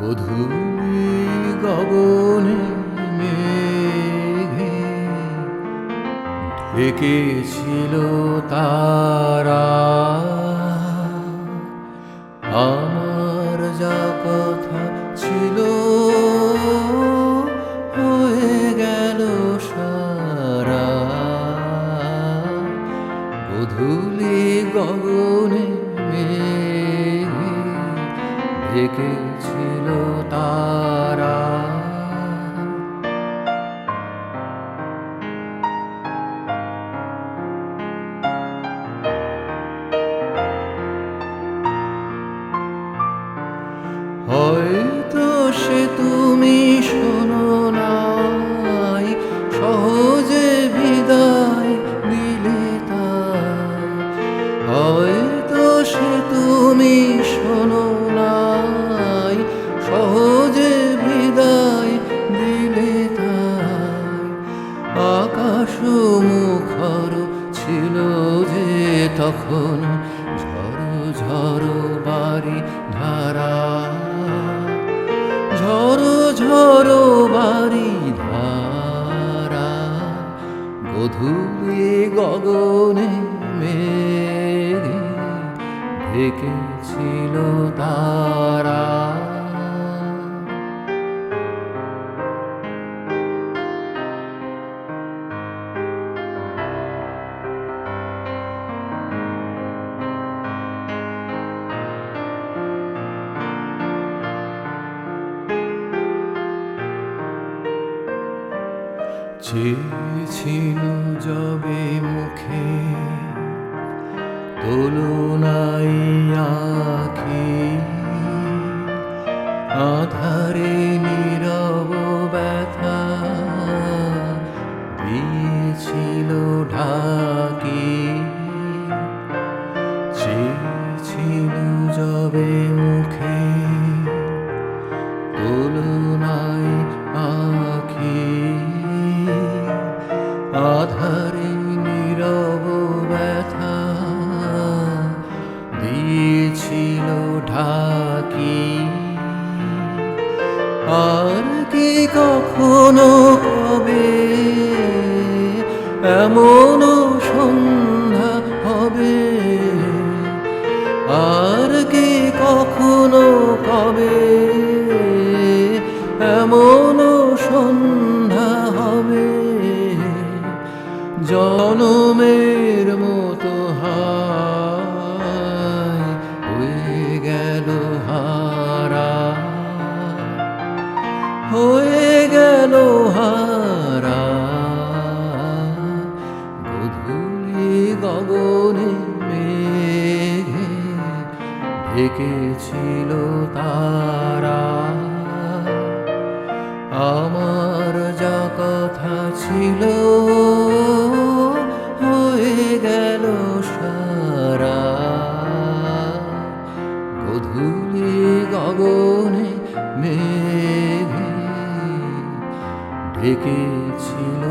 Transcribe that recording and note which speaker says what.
Speaker 1: গধূলি গগনে মেঘে ঢেকেছিল তারা। আমার যা কথা ছিল হয়ে গেল সারা। গধূলি গগনে মেঘে ঢেকেছিল তারা। হয়তো তখন ঝড়ো ঝড়ো বাড়ি ধারা ঝড়ো ঝড়ো বাড়ি ধারা গধূলি গগনে মেঘে ঢেকেছিল তারা। চেয়েছিল যবে মুখে। তুলনাই আখি আধারে কি কখনো কবে এমন সন্ধ্যা হবে। আর কি কখনো কবে এমন সন্ধ্যা হয়ে গেল হারা। গধূলি গগনে মেঘে ঢেকেছিল তারা। ঢেকেছিল